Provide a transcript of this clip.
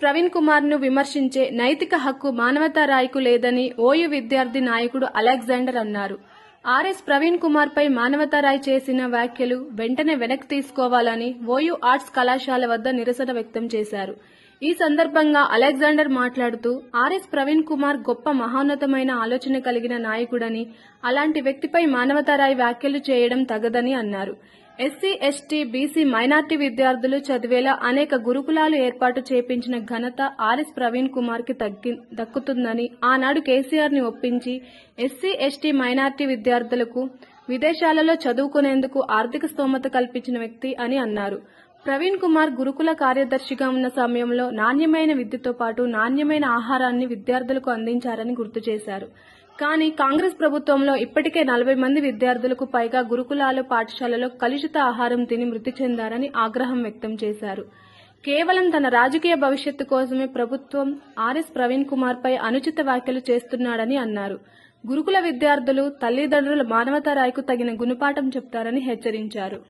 ప్రవీణ్ కుమార్ను విమర్శించే నైతిక హక్కు మానవతా రాయ్కు లేదని ఓయూ విద్యార్థి నాయకుడు అలెగ్జాండర్ అన్నారు. ఆర్ఎస్ ప్రవీణ్ కుమార్ పై మానవతా రాయ్ చేసిన వ్యాఖ్యలు వెంటనే వెనక్కి తీసుకోవాలని ఓయూ ఆర్ట్స్ కళాశాల వద్ద నిరసన వ్యక్తం చేశారు. ఈ సందర్భంగా అలెగ్జాండర్ మాట్లాడుతూ ఆర్ఎస్ ప్రవీణ్ కుమార్ గొప్ప మహోన్నతమైన ఆలోచన కలిగిన నాయకుడని అలాంటి వ్యక్తిపై మానవతరాయి వ్యాఖ్యలు చేయడం తగదని అన్నారు. ఎస్సీ ఎస్టీ బీసీ మైనార్టీ విద్యార్థులు చదివేలా అనేక గురుకులాలు ఏర్పాటు చేపించిన ఘనత ఆర్ఎస్ ప్రవీణ్ కుమార్కి దక్కుతుందని ఆనాడు కేసీఆర్ని ఒప్పించి ఎస్సీ ఎస్టీ మైనార్టీ విద్యార్థులకు విదేశాలలో చదువుకునేందుకు ఆర్థిక స్తోమత కల్పించిన వ్యక్తి అని అన్నారు. ప్రవీణ్ కుమార్ గురుకుల కార్యదర్శిగా ఉన్న సమయంలో నాణ్యమైన విద్యతో పాటు నాణ్యమైన ఆహారాన్ని విద్యార్థులకు అందించారని గుర్తు చేశారు. కానీ కాంగ్రెస్ ప్రభుత్వంలో ఇప్పటికే నలభై మంది విద్యార్థులకు పైగా గురుకులాలు పాఠశాలలో కలుషిత ఆహారం తిని మృతి చెందారని ఆగ్రహం వ్యక్తం చేశారు. కేవలం తన రాజకీయ భవిష్యత్తు కోసమే ప్రభుత్వం ఆర్ఎస్ ప్రవీణ్ కుమార్ పై అనుచిత వ్యాఖ్యలు చేస్తున్నాడని అన్నారు. గురుకుల విద్యార్థులు తల్లిదండ్రుల మానవతా రాయ్కు తగిన గుణపాఠం చెప్తారని హెచ్చరించారు.